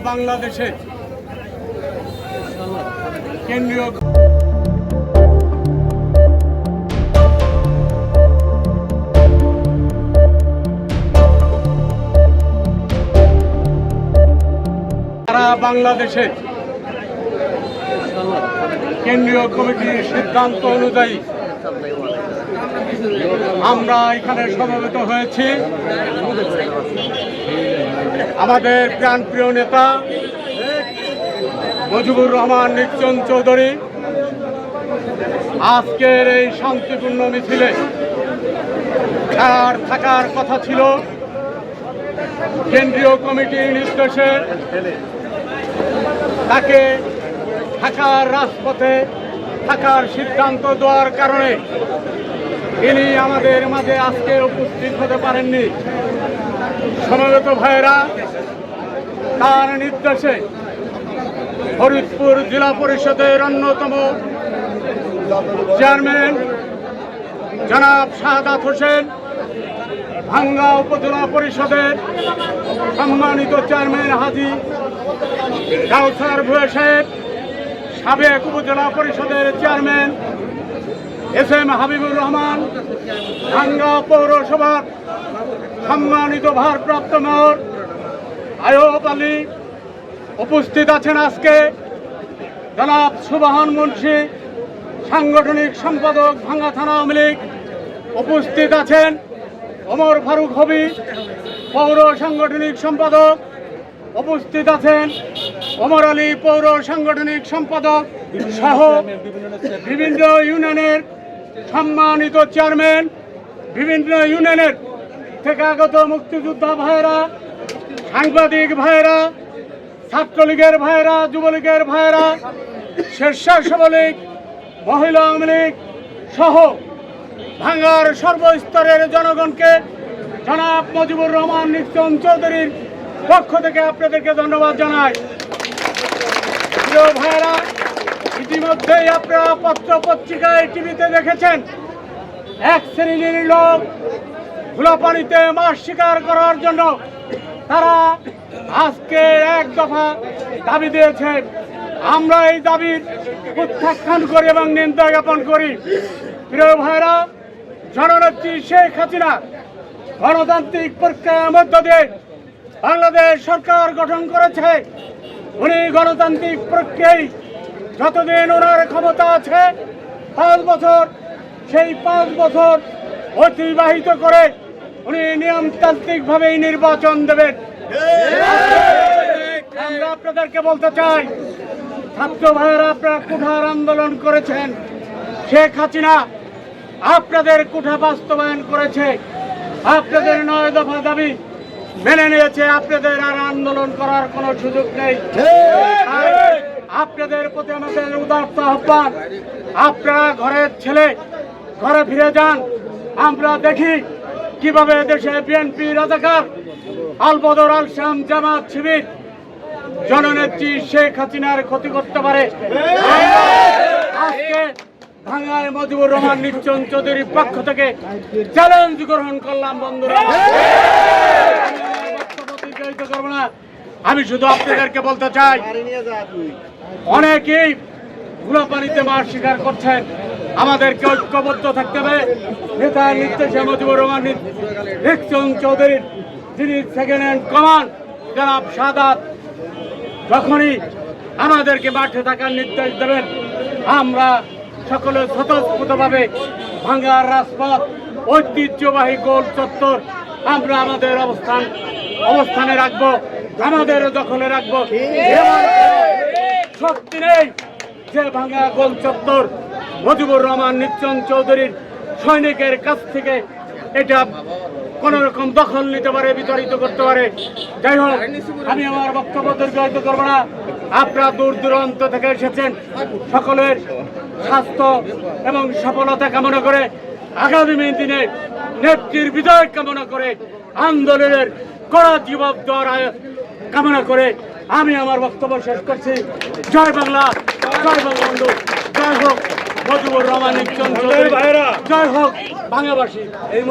বাংলাদেশে কেন্দ্রীয় সারা বাংলাদেশে কেন্দ্রীয় কমিটির সিদ্ধান্ত অনুযায়ী আমরা এখানে সমবেত হয়েছি। আমাদের প্রাণপ্রিয় নেতা মুজিবুর রহমান নিকচন চৌধুরী, আজকের এই শান্তিপূর্ণ মিছিলে তার থাকার কথা ছিল। কেন্দ্রীয় কমিটির নির্দেশে তাকে ঢাকার রাজপথে থাকার সিদ্ধান্ত দেওয়ার কারণে তিনি আমাদের মাঝে আজকে উপস্থিত হতে পারেননি। সমবেত ভাইয়েরা, তার নির্দেশে ফরিদপুর জেলা পরিষদের অন্যতম চেয়ারম্যান জনাব শাহাদাত হোসেন, ভাঙ্গা উপজেলা পরিষদের সম্মানিত চেয়ারম্যান হাজি কাউসার ভুয়া সাহেব, সাবেক উপজেলা পরিষদের chairman S M Habibur Rahman Bhanga পৌরসভার সম্মানিত ভারপ্রাপ্ত মেয়র আয়ব আলী উপস্থিত আছেন আজকে। জনাব সুবাহন মুন্সি, সাংগঠনিক সম্পাদক ভাঙ্গা থানা আওয়ামী লীগ উপস্থিত আছেন। ওমর ফারুক হবি, পৌর সাংগঠনিক সম্পাদক উপস্থিত আছেন। ওমর আলী পৌর সাংগঠনিক সম্পাদক সহ বিভিন্ন ইউনিয়নের সম্মানিত চেয়ারম্যান, বিভিন্ন ইউনিয়নের থেকে আগত মুক্তিযোদ্ধা ভাইয়েরা, সাংবাদিক ভাইয়েরা, ছাত্রলীগের ভাইয়েরা, যুবলীগের ভাইয়েরা স্বেচ্ছাসেবক লীগ মহিলা আওয়ামী লীগ সহ ভাঙ্গার সর্বস্তরের জনগণকে জনাব মুজিবুর রহমান নিক্সন চৌধুরীর পক্ষ থেকে আপনাদেরকে ধন্যবাদ জানাই। প্রিয় ভাইয়েরা ইতিমধ্যেই আপনারা পত্র পত্রিকায় টিভিতে দেখেছেন, এক শ্রেণির লোক খোলা পানিতে মাছ শিকার করার জন্য তারা আজকে এক দফা দাবি দিয়েছে। আমরা এই দাবির প্রত্যাখ্যান করি এবং নিন্দা জ্ঞাপন করি। প্রিয় ভাইরা, জননেত্রী শেখ হাসিনা গণতান্ত্রিক প্রক্রিয়ার মধ্য দিয়ে বাংলাদেশ সরকার গঠন করেছে। উনি গণতান্ত্রিক প্রক্রিয়ায় যতদিন ওনার ক্ষমতা আছে পাঁচ বছর সেই পাঁচ বছর অতিবাহিত করে উনি নিয়মতান্ত্রিকভাবেই নির্বাচন দেবেন। আমরা আপনাদেরকে বলতে চাই ছাত্র ভাইয়েরা আপনারা কুঠার আন্দোলন করেছেন শেখ হাসিনা আপনাদের কুঠা বাস্তবায়ন করেছে আপনাদের নয় দফা দাবি মেনে নিয়েছে আপনাদের আর আন্দোলন করার কোনো সুযোগ নেই। আপনাদের প্রতি আমাদের উদার্ত আহ্বান। আপনারা ঘরের ছেলে ঘরে ফিরে যান। আমরা দেখি কীভাবে দেশে বিএনপি রাজাকার আলবদর আল শ্যাম জামাত শিবির জননেত্রী শেখ হাসিনার ক্ষতি করতে পারে। আজকে ভাঙ্গায় মজিবুর রহমান নির্চন চৌধুরীর পক্ষ থেকে চ্যালেঞ্জ গ্রহণ করলাম বন্ধুরা। করব না। আমি শুধু আপনাদেরকে বলতে চাই অনেকেই গুলো পানিতে মাছ শিকার করছেন। আমাদেরকে ঐক্যবদ্ধ থাকতে হবে। নেতা নির্দেশে মুজিবুর রহমান নির্চন চৌধুরীর যিনি সেকেন্ড হ্যান্ড কমান্ড জনাব সাদাত। যখনই আমাদেরকে মাঠে থাকার নির্দেশ দেবেন আমরা সকলে স্বতঃস্ফূর্তভাবে ভাঙ্গার রাজপথ ঐতিহ্যবাহী গোল চত্বর আমরা আমাদের অবস্থান অবস্থানে রাখব। আমাদের দখলে রাখব শক্তি নেই যে ভাঙ্গা গোল চত্বর, মুজিবুর রহমান নিচ্চন চৌধুরীর সৈনিকের কাছ থেকে এটা কোন রকম দখল নিতে পারে, বিতাড়িত করতে পারে। যাই হোক, আমি আমার বক্তব্য দীর্ঘায়িত করব না। আপনারা দূর দূরান্ত থেকে এসেছেন। সকলের স্বাস্থ্য এবং সফলতা কামনা করে আগামী দিনে নেত্রীর বিজয় কামনা করে আন্দোলনের কড়া আয়- কামনা করে আমি আমার বক্তব্য শেষ করছি। জয় বাংলা জয় বঙ্গবন্ধু জয় হোক মধুবর রহমান জয় হোক বাংলাবাসী। এই